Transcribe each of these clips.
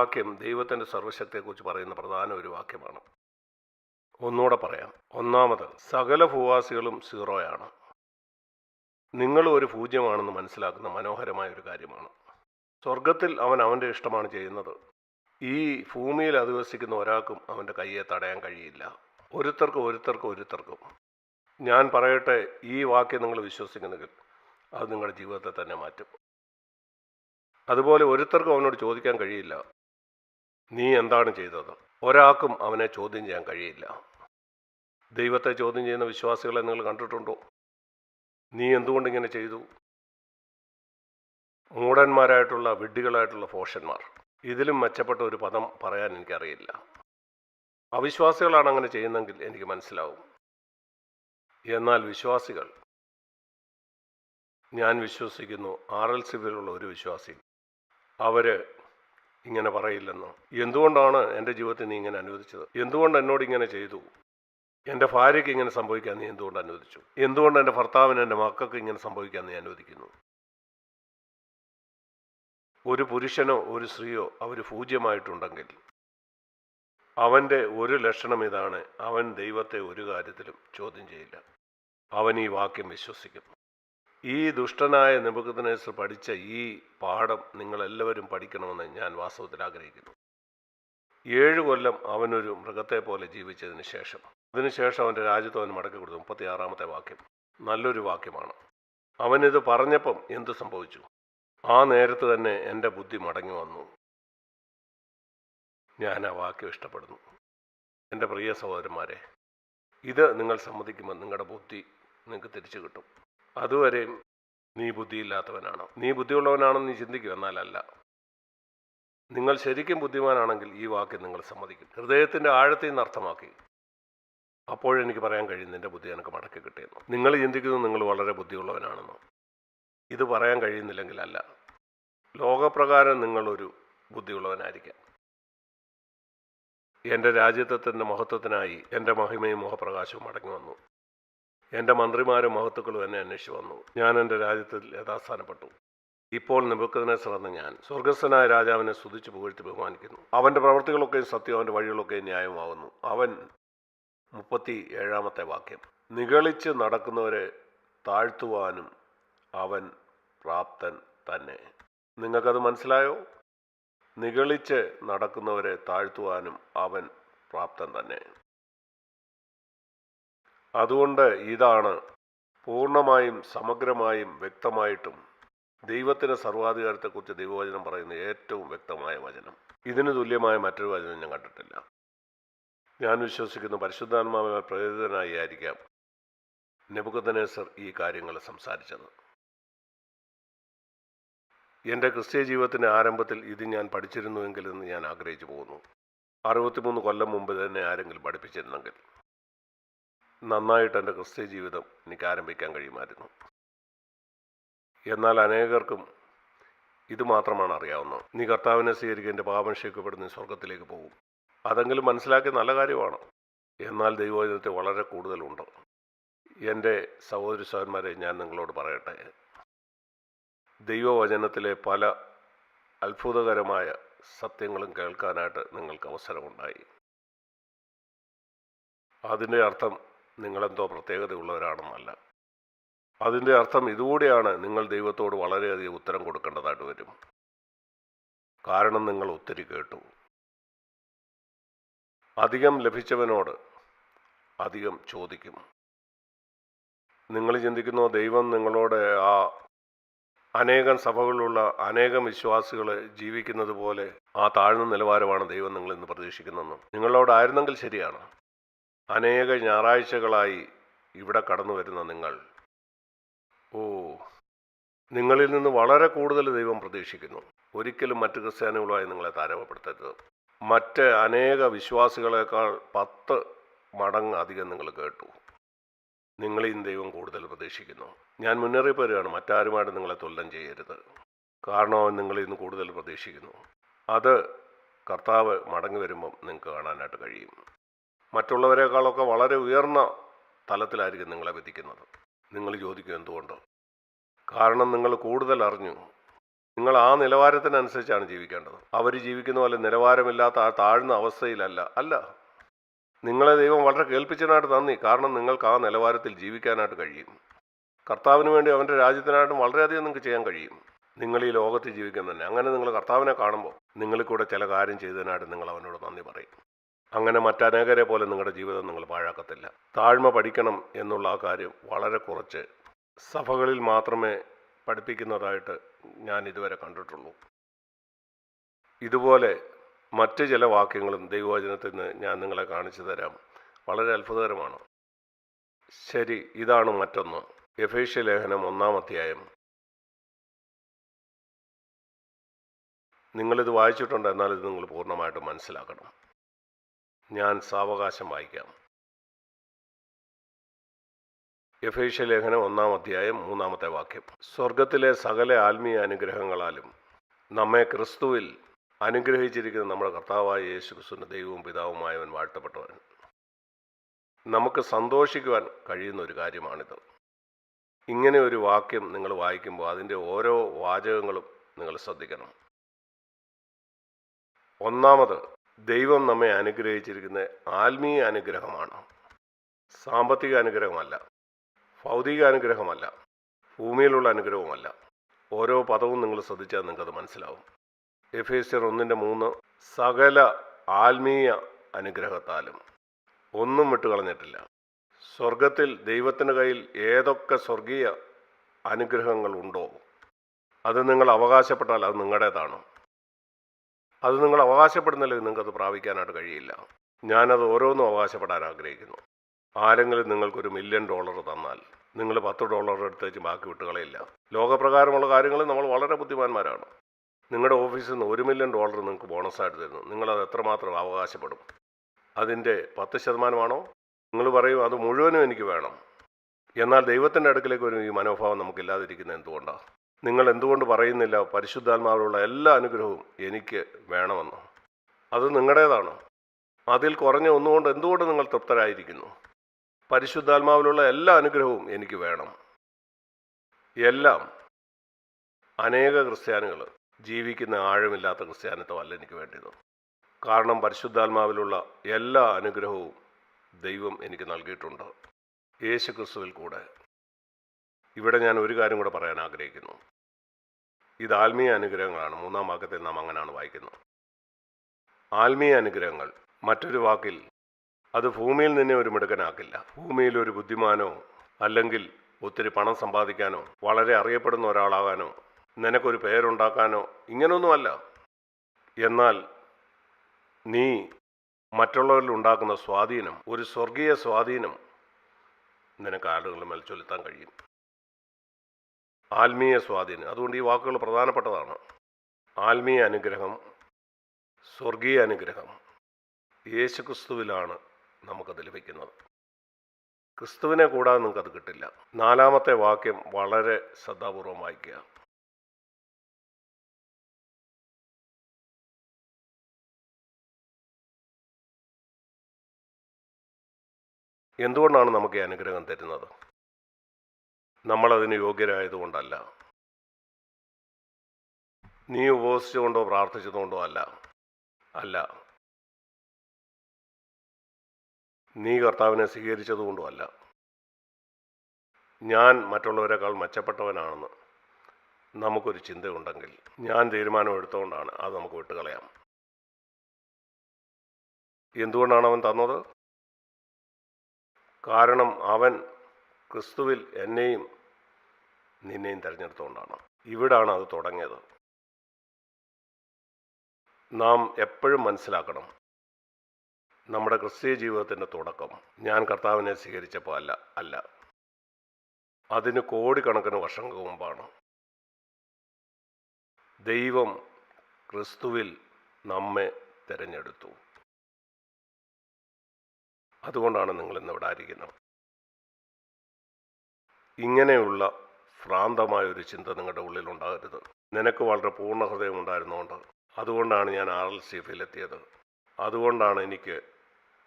വാക്യം ദൈവത്തിന്റെ സർവശക്തിയെക്കുറിച്ച് പറയുന്ന പ്രധാന ഒരു വാക്യമാണ്. ഒന്നുകൂടെ പറയാം. ഒന്നാമത് സകല ഭൂവാസികളും സീറോയാണ്. നിങ്ങൾ ഒരു പൂജ്യമാണെന്ന് മനസ്സിലാക്കുന്ന മനോഹരമായ ഒരു കാര്യമാണ്. സ്വർഗത്തിൽ അവൻ അവന്റെ ഇഷ്ടമാണ് ചെയ്യുന്നത്. ഈ ഭൂമിയിൽ അധിവസിക്കുന്ന ഒരാൾക്കും അവന്റെ കയ്യെ തടയാൻ കഴിയില്ല. ഒരുത്തർക്കും ഒരുത്തർക്കും ഒരുത്തർക്കും. ഞാൻ പറയട്ടെ ഈ വാക്യം നിങ്ങൾ വിശ്വസിക്കുന്നെങ്കിൽ അത് നിങ്ങളുടെ ജീവിതത്തെ തന്നെ മാറ്റും. അതുപോലെ ഒരുത്തർക്കും അവനോട് ചോദിക്കാൻ കഴിയില്ല. നീ എന്താണ് ചെയ്തത്? ഒരാൾക്കും അവനെ ചോദ്യം ചെയ്യാൻ കഴിയില്ല. ദൈവത്തെ ചോദ്യം ചെയ്യുന്ന വിശ്വാസികളെ നിങ്ങൾ കണ്ടിട്ടുണ്ടോ? നീ എന്തുകൊണ്ട് ഇങ്ങനെ ചെയ്തു? മൂടന്മാരായിട്ടുള്ള വിഡ്ഢികളായിട്ടുള്ള ഫോഷന്മാർ. ഇതിലും മെച്ചപ്പെട്ട ഒരു പദം പറയാൻ എനിക്കറിയില്ല. അവിശ്വാസികളാണ് അങ്ങനെ ചെയ്യുന്നതെങ്കിൽ എനിക്ക് മനസ്സിലാവും. എന്നാൽ വിശ്വാസികൾ ഞാൻ വിശ്വസിക്കുന്നു ആർ എൽ സിവിലുള്ള ഒരു വിശ്വാസി അവർ ഇങ്ങനെ പറയില്ലെന്നോ? എന്തുകൊണ്ടാണ് എന്റെ ജീവിതത്തിൽ നീ ഇങ്ങനെ അനുവദിച്ചത്? എന്തുകൊണ്ട് എന്നോട് ഇങ്ങനെ ചെയ്തു? എന്റെ ഭാര്യയ്ക്ക് ഇങ്ങനെ സംഭവിക്കാൻ നീ എന്തുകൊണ്ട് അനുവദിച്ചു? എന്തുകൊണ്ട് എന്റെ ഭർത്താവിന് എന്റെ മക്കൾക്ക് ഇങ്ങനെ സംഭവിക്കാൻ നീ അനുവദിക്കുന്നു? ഒരു പുരുഷനോ ഒരു സ്ത്രീയോ അവർ പൂജ്യമായിട്ടുണ്ടെങ്കിൽ അവന്റെ ഒരു ലക്ഷണം ഇതാണ് അവൻ ദൈവത്തെ ഒരു കാര്യത്തിലും ചോദ്യം ചെയ്യില്ല. അവൻ ഈ വാക്യം വിശ്വസിക്കും ഈ ദുഷ്ടനായ നിബുക്കത്തിനേസർ പഠിച്ച ഈ പാഠം നിങ്ങളെല്ലാവരും പഠിക്കണമെന്ന് ഞാൻ വാസ്തവത്തിൽ ആഗ്രഹിക്കുന്നു. ഏഴ് കൊല്ലം അവനൊരു മൃഗത്തെ പോലെ ജീവിച്ചതിന് ശേഷം. അതിനുശേഷം അവന്റെ രാജ്യത്ത് അവൻ മടക്കി കൊടുത്തു. മുപ്പത്തി ആറാമത്തെ വാക്യം. നല്ലൊരു വാക്യമാണ്. അവനിത് പറഞ്ഞപ്പം എന്ത് സംഭവിച്ചു? ആ നേരത്ത് തന്നെ എന്റെ ബുദ്ധി മടങ്ങി വന്നു. ഞാൻ ആ വാക്യം ഇഷ്ടപ്പെടുന്നു. എന്റെ പ്രിയ സഹോദരന്മാരെ ഇത് നിങ്ങൾ സമ്മതിക്കുമ്പോൾ നിങ്ങളുടെ ബുദ്ധി നിങ്ങൾക്ക് തിരിച്ചു കിട്ടും. അതുവരെയും നീ ബുദ്ധിയില്ലാത്തവനാണ്? നീ ബുദ്ധിയുള്ളവനാണെന്ന് നീ ചിന്തിക്കും എന്നാലല്ല. നിങ്ങൾ ശരിക്കും ബുദ്ധിമാനാണെങ്കിൽ ഈ വാക്യം നിങ്ങൾ സമ്മതിക്കും. ഹൃദയത്തിന്റെ ആഴത്തിൽ നിന്ന് അർത്ഥമാക്കി. അപ്പോഴെനിക്ക് പറയാൻ കഴിയും എന്റെ ബുദ്ധി എനിക്ക് മടക്കി കിട്ടിയെന്ന്. നിങ്ങൾ ചിന്തിക്കുന്നത് നിങ്ങൾ വളരെ ബുദ്ധിയുള്ളവനാണെന്ന്? ഇത് പറയാൻ കഴിയുന്നില്ലെങ്കിൽ അല്ല. ലോകപ്രകാരം നിങ്ങളൊരു ബുദ്ധിയുള്ളവനായിരിക്കാം. എന്റെ രാജ്യത്വത്തിന്റെ മഹത്വത്തിനായി എന്റെ മഹിമയും മുഖപ്രകാശവും മടങ്ങി വന്നു. എന്റെ മന്ത്രിമാരും മഹത്തുക്കളും എന്നെ അന്വേഷിച്ചു വന്നു. ഞാൻ എന്റെ രാജ്യത്തിൽ യഥാസ്ഥാനപ്പെട്ടു. ഇപ്പോൾ നിബുക്കതിനെ എന്ന ഞാൻ സ്വർഗസ്വനായ രാജാവിനെ സ്തുതിച്ച് പുകഴ്ത്തി ബഹുമാനിക്കുന്നു. അവന്റെ പ്രവർത്തികളൊക്കെയും സത്യം അവന്റെ വഴികളൊക്കെയും ന്യായമാവുന്നു. അവൻ മുപ്പത്തി ഏഴാമത്തെ വാക്യം. നിഗളിച്ച് നടക്കുന്നവരെ താഴ്ത്തുവാനും അവൻ പ്രാപ്തൻ തന്നെ. നിങ്ങൾക്കത് മനസ്സിലായോ? നിഗളിച്ച് നടക്കുന്നവരെ താഴ്ത്തുവാനും അവൻ പ്രാപ്തൻ തന്നെ. അതുകൊണ്ട് ഇതാണ് പൂർണമായും സമഗ്രമായും വ്യക്തമായിട്ടും ദൈവത്തിന്റെ സർവാധികാരത്തെക്കുറിച്ച് ദൈവവചനം പറയുന്ന ഏറ്റവും വ്യക്തമായ വചനം. ഇതിന് തുല്യമായ മറ്റൊരു വചനം ഞാൻ കണ്ടിട്ടില്ല. ഞാൻ വിശ്വസിക്കുന്ന പരിശുദ്ധാത്മാവിനാൽ പ്രേരിതനായി ആയിരിക്കാം നെബുക്കത്തനേസർ ഈ കാര്യങ്ങൾ സംസാരിച്ചത്. എന്റെ ക്രിസ്തീയ ജീവിതത്തിന്റെ ആരംഭത്തിൽ ഇത് ഞാൻ പഠിച്ചിരുന്നുവെങ്കിൽ എന്ന് ഞാൻ ആഗ്രഹിച്ചു പോകുന്നു. അറുപത്തിമൂന്ന് കൊല്ലം മുമ്പ് തന്നെ ആരെങ്കിലും പഠിപ്പിച്ചിരുന്നെങ്കിൽ. നന്നായിട്ട് എന്റെ ക്രിസ്തീയ ജീവിതം എനിക്ക് ആരംഭിക്കാൻ കഴിയുമായിരുന്നു. എന്നാൽ അനേകർക്കും ഇത് മാത്രമാണ് അറിയാവുന്നത്. നീ കർത്താവിനെ സ്വീകരിക്കുക എന്റെ പാപം ക്ഷയിക്കപ്പെടുന്ന സ്വർഗത്തിലേക്ക് പോകും. അതെങ്കിലും മനസ്സിലാക്കിയ നല്ല കാര്യമാണ്. എന്നാൽ ദൈവവചനത്തെ വളരെ കൂടുതലുണ്ട്. എന്റെ സഹോദരി സഹോദരന്മാരെ ഞാൻ നിങ്ങളോട് പറയട്ടെ. ദൈവവചനത്തിലെ പല അത്ഭുതകരമായ സത്യങ്ങളും കേൾക്കാനായിട്ട് നിങ്ങൾക്ക് അവസരമുണ്ടായി. അതിന്റെ അർത്ഥം നിങ്ങളെന്തോ പ്രത്യേകതയുള്ളവരാണെന്നല്ല. അതിന്റെ അർത്ഥം ഇതുകൂടിയാണ് നിങ്ങൾ ദൈവത്തോട് വളരെയധികം ഉത്തരം കൊടുക്കേണ്ടതായിട്ട് വരും. കാരണം നിങ്ങൾ ഒത്തിരി കേട്ടു. അധികം ലഭിച്ചവനോട് അധികം ചോദിക്കും. നിങ്ങൾ ചിന്തിക്കുന്നു ദൈവം നിങ്ങളോട് ആ അനേകം സഭകളിലുള്ള അനേകം വിശ്വാസികൾ ജീവിക്കുന്നത് പോലെ ആ താഴ്ന്ന നിലവാരമാണ് ദൈവം നിങ്ങൾ ഇന്ന് പ്രതീക്ഷിക്കുന്നതെന്നും. നിങ്ങളോടായിരുന്നെങ്കിൽ ശരിയാണ്. അനേക ഞായറാഴ്ചകളായി ഇവിടെ കടന്നു വരുന്ന നിങ്ങൾ. ഓ നിങ്ങളിൽ നിന്ന് വളരെ കൂടുതൽ ദൈവം പ്രതീക്ഷിക്കുന്നു. ഒരിക്കലും മറ്റ് ക്രിസ്ത്യാനികളുമായി നിങ്ങളെ താരതമ്യപ്പെടുത്തരുത്. മറ്റ് അനേക വിശ്വാസികളെക്കാൾ പത്ത് മടങ്ങ് അധികം നിങ്ങൾ കേട്ടു. നിങ്ങളെയും ദൈവം കൂടുതൽ പ്രതീക്ഷിക്കുന്നു. ഞാൻ മുന്നറിയിപ്പ് വരികയാണ് മറ്റാരുമായിട്ട് നിങ്ങളെ തുല്യം ചെയ്യരുത്. കാരണം നിങ്ങളിൽ നിന്ന് കൂടുതൽ പ്രതീക്ഷിക്കുന്നു. അത് കർത്താവ് മടങ്ങി വരുമ്പം നിങ്ങൾക്ക് കാണാനായിട്ട് കഴിയും. മറ്റുള്ളവരെക്കാളൊക്കെ വളരെ ഉയർന്ന തലത്തിലായിരിക്കും നിങ്ങളെ വിധിക്കുന്നത്. നിങ്ങൾ ചോദിക്കും എന്തുകൊണ്ട്. കാരണം നിങ്ങൾ കൂടുതൽ അറിഞ്ഞു. നിങ്ങൾ ആ നിലവാരത്തിനനുസരിച്ചാണ് ജീവിക്കേണ്ടത്. അവർ ജീവിക്കുന്ന പോലെ നിലവാരമില്ലാത്ത ആ താഴ്ന്ന അവസ്ഥയിലല്ല. അല്ല. നിങ്ങളെ ദൈവം വളരെ കേൾപ്പിച്ചതിനായിട്ട് നന്ദി. കാരണം നിങ്ങൾക്ക് ആ നിലവാരത്തിൽ ജീവിക്കാനായിട്ട് കഴിയും. കർത്താവിന് വേണ്ടി അവന്റെ രാജ്യത്തിനായിട്ടും വളരെയധികം നിങ്ങൾക്ക് ചെയ്യാൻ കഴിയും. നിങ്ങൾ ഈ ലോകത്ത് ജീവിക്കുന്ന തന്നെ. അങ്ങനെ നിങ്ങൾ കർത്താവിനെ കാണുമ്പോൾ നിങ്ങളിൽ കൂടെ ചില കാര്യം ചെയ്തതിനായിട്ട് നിങ്ങൾ അവനോട് നന്ദി പറയും. അങ്ങനെ മറ്റനേകരെ പോലെ നിങ്ങളുടെ ജീവിതം നിങ്ങൾ പാഴാക്കത്തില്ല. താഴ്മ പഠിക്കണം എന്നുള്ള ആ കാര്യം വളരെ കുറച്ച് സഭകളിൽ മാത്രമേ പഠിപ്പിക്കുന്നതായിട്ട് ഞാൻ ഇതുവരെ കണ്ടിട്ടുള്ളൂ. ഇതുപോലെ മറ്റ് ചില വാക്യങ്ങളും ദൈവവചനത്തിൽ നിന്ന് ഞാൻ നിങ്ങളെ കാണിച്ചു തരാം. വളരെ അത്ഭുതകരമാണ്. ശരി ഇതാണ് മറ്റൊന്ന്. യഫേഷ്യ ലേഖനം ഒന്നാം അധ്യായം. നിങ്ങളിത് വായിച്ചിട്ടുണ്ട് എന്നാൽ ഇത് നിങ്ങൾ പൂർണമായിട്ട് മനസ്സിലാക്കണം. ഞാൻ സാവകാശം വായിക്കാം. യഫേഷ്യ ലേഖനം ഒന്നാം അധ്യായം മൂന്നാമത്തെ വാക്യം. സ്വർഗത്തിലെ സകല ആത്മീയ അനുഗ്രഹങ്ങളാലും നമ്മെ ക്രിസ്തുവിൽ അനുഗ്രഹിച്ചിരിക്കുന്ന നമ്മുടെ കർത്താവായ യേശു ക്രിസ്തുവിന്റെ ദൈവവും പിതാവുമായവൻ വാഴ്ത്തപ്പെട്ടവൻ. നമുക്ക് സന്തോഷിക്കുവാൻ കഴിയുന്ന ഒരു കാര്യമാണിത്. ഇങ്ങനെ ഒരു വാക്യം നിങ്ങൾ വായിക്കുമ്പോൾ അതിന്റെ ഓരോ വാചകങ്ങളും നിങ്ങൾ ശ്രദ്ധിക്കണം. ഒന്നാമത് ദൈവം നമ്മെ അനുഗ്രഹിച്ചിരിക്കുന്ന ആത്മീയ അനുഗ്രഹമാണ്. സാമ്പത്തിക അനുഗ്രഹമല്ല. ഭൗതിക അനുഗ്രഹമല്ല. ഭൂമിയിലുള്ള അനുഗ്രഹവുമല്ല. ഓരോ പദവും നിങ്ങൾ ശ്രദ്ധിച്ചാൽ നിങ്ങൾക്കത് മനസ്സിലാവും. എഫ് എഫേസ്യർ ഒന്നിന്റെ മൂന്ന് സകല ആത്മീയ അനുഗ്രഹത്താലും ഒന്നും വിട്ടുകളഞ്ഞിട്ടില്ല. സ്വർഗത്തിൽ ദൈവത്തിന്റെ കയ്യിൽ ഏതൊക്കെ സ്വർഗീയ അനുഗ്രഹങ്ങളുണ്ടോ അത് നിങ്ങൾ അവകാശപ്പെട്ടാൽ അത് നിങ്ങളുടേതാണ്. അത് നിങ്ങൾ അവകാശപ്പെടുന്നില്ലെങ്കിൽ നിങ്ങൾക്കത് പ്രാപിക്കാനായിട്ട് കഴിയില്ല. ഞാനത് ഓരോന്നും അവകാശപ്പെടാൻ ആഗ്രഹിക്കുന്നു. ആരെങ്കിലും നിങ്ങൾക്കൊരു മില്യൺ ഡോളർ തന്നാൽ നിങ്ങൾ പത്ത് ഡോളർ എടുത്തേച്ച് ബാക്കി വിട്ടുകളയില്ല ലോകപ്രകാരമുള്ള കാര്യങ്ങളിൽ നമ്മൾ വളരെ ബുദ്ധിമാന്മാരാണ്. നിങ്ങളുടെ ഓഫീസിൽ നിന്ന് ഒരു മില്യൺ ഡോളർ നിങ്ങൾക്ക് ബോണസായിട്ട് തരുന്നു. നിങ്ങളത് എത്രമാത്രം അവകാശപ്പെടും? അതിന്റെ പത്ത് ശതമാനമാണോ? നിങ്ങൾ പറയും അത് മുഴുവനും എനിക്ക് വേണം. എന്നാൽ ദൈവത്തിന്റെ അടുക്കലേക്ക് ഒരു ഈ മനോഭാവം നമുക്കില്ലാതിരിക്കുന്നത് എന്തുകൊണ്ടാണ് നിങ്ങൾ എന്തുകൊണ്ട് പറയുന്നില്ല? പരിശുദ്ധാത്മാവിലുള്ള എല്ലാ അനുഗ്രഹവും എനിക്ക് വേണമെന്ന്? അത് നിങ്ങളുടേതാണ്? അതിൽ കുറഞ്ഞ ഒന്നുകൊണ്ട് എന്തുകൊണ്ട് നിങ്ങൾ തൃപ്തരായിരിക്കുന്നു? പരിശുദ്ധാത്മാവിലുള്ള എല്ലാ അനുഗ്രഹവും എനിക്ക് വേണം. എല്ലാം അനേക ക്രിസ്ത്യാനികൾ ജീവിക്കുന്ന ആഴമില്ലാത്ത ക്രിസ്ത്യാനിത്വമല്ല എനിക്ക് വേണ്ടത് കാരണം പരിശുദ്ധാത്മാവിലുള്ള എല്ലാ അനുഗ്രഹവും ദൈവം എനിക്ക് നൽകിയിട്ടുണ്ട്. യേശുക്രിസ്തുവിൽ കൂടെ ഇവിടെ ഞാൻ ഒരു കാര്യം കൂടെ പറയാൻ ആഗ്രഹിക്കുന്നു. ഇത് ആത്മീയ അനുഗ്രഹങ്ങളാണ്. മൂന്നാം വാക്യത്തിൽ നാം അങ്ങനെയാണ് വായിക്കുന്നത്. ആത്മീയ അനുഗ്രഹങ്ങൾ. മറ്റൊരു വാക്കിൽ അത് ഭൂമിയിൽ നിന്നെ ഒരു മിടുക്കനാക്കില്ല. ഭൂമിയിൽ ഒരു ബുദ്ധിമാനോ അല്ലെങ്കിൽ ഒത്തിരി പണം സമ്പാദിക്കാനോ വളരെ അറിയപ്പെടുന്ന ഒരാളാകാനോ നിനക്കൊരു പേരുണ്ടാക്കാനോ ഇങ്ങനൊന്നുമല്ല. എന്നാൽ നീ മറ്റുള്ളവരിൽ ഉണ്ടാക്കുന്ന സ്വാധീനം ഒരു സ്വർഗീയ സ്വാധീനം നിനക്ക് ആളുകളുടെ ചൊലുത്താൻ കഴിയും. ആത്മീയ സ്വാധീനം. അതുകൊണ്ട് ഈ വാക്കുകൾ പ്രധാനപ്പെട്ടതാണ്. ആത്മീയ അനുഗ്രഹം സ്വർഗീയ അനുഗ്രഹം യേശുക്രിസ്തുവിലാണ് നമുക്കത് ലഭിക്കുന്നത്. ക്രിസ്തുവിനെ കൂടാതെ നിങ്ങൾക്കത് കിട്ടില്ല. നാലാമത്തെ വാക്യം വളരെ ശ്രദ്ധാപൂർവം വായിക്കുക. എന്തുകൊണ്ടാണ് നമുക്ക് ഈ അനുഗ്രഹം തരുന്നത്? നമ്മളതിന് യോഗ്യരായതുകൊണ്ടല്ല. നീ ഉപവസിച്ചുകൊണ്ടോ പ്രാർത്ഥിച്ചതുകൊണ്ടോ അല്ല. അല്ല. നീ കർത്താവിനെ സ്വീകരിച്ചതുകൊണ്ടും അല്ല. ഞാൻ മറ്റുള്ളവരെക്കാൾ മെച്ചപ്പെട്ടവനാണെന്ന് നമുക്കൊരു ചിന്തയുണ്ടെങ്കിൽ ഞാൻ തീരുമാനം എടുത്തുകൊണ്ടാണ് അത് നമുക്ക് വിട്ടുകളയാം. എന്തുകൊണ്ടാണ് അവൻ തന്നത്? കാരണം അവൻ ക്രിസ്തുവിൽ എന്നെയും നിന്നെയും തിരഞ്ഞെടുത്തുകൊണ്ടാണ്. ഇവിടാണ് അത് തുടങ്ങിയത്. നാം എപ്പോഴും മനസ്സിലാക്കണം നമ്മുടെ ക്രിസ്തീയ ജീവിതത്തിന്റെ തുടക്കം ഞാൻ കർത്താവിനെ സ്വീകരിച്ചപ്പോൾ അല്ല അല്ല. അതിന് കോടിക്കണക്കിന് വർഷങ്ങൾക്ക് മുമ്പാണ്. ദൈവം ക്രിസ്തുവിൽ നമ്മെ തിരഞ്ഞെടുത്തു. അതുകൊണ്ടാണ് നിങ്ങൾ ഇന്ന് ഇവിടെ ആയിരിക്കുന്നത്. ഇങ്ങനെയുള്ള ഭ്രാന്തമായ ഒരു ചിന്ത നിങ്ങളുടെ ഉള്ളിൽ ഉണ്ടാകരുത് നിനക്ക് വളരെ പൂർണ ഹൃദയം ഉണ്ടായിരുന്നുകൊണ്ട് അതുകൊണ്ടാണ് ഞാൻ ആർ എൽ സി എഫിൽ എത്തിയത് അതുകൊണ്ടാണ് എനിക്ക്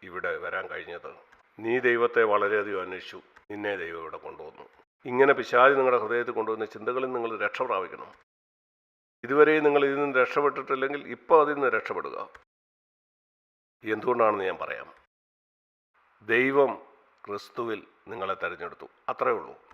ഇവിടെ വരാൻ കഴിഞ്ഞത്. നീ ദൈവത്തെ വളരെയധികം അന്വേഷിച്ചു. നിന്നെ ദൈവം ഇവിടെ കൊണ്ടുവന്നു. ഇങ്ങനെ പിശാചി നിങ്ങളുടെ ഹൃദയത്തിൽ കൊണ്ടുവന്ന ചിന്തകളിൽ നിങ്ങൾ രക്ഷ പ്രാപിക്കണം. ഇതുവരെയും നിങ്ങൾ ഇതിൽ നിന്ന് രക്ഷപ്പെട്ടിട്ടില്ലെങ്കിൽ ഇപ്പോൾ അതിൽ നിന്ന് രക്ഷപ്പെടുക. എന്തുകൊണ്ടാണെന്ന് ഞാൻ പറയാം. ദൈവം ക്രിസ്തുവിൽ നിങ്ങളെ തിരഞ്ഞെടുത്തു. അത്രയേ ഉള്ളൂ.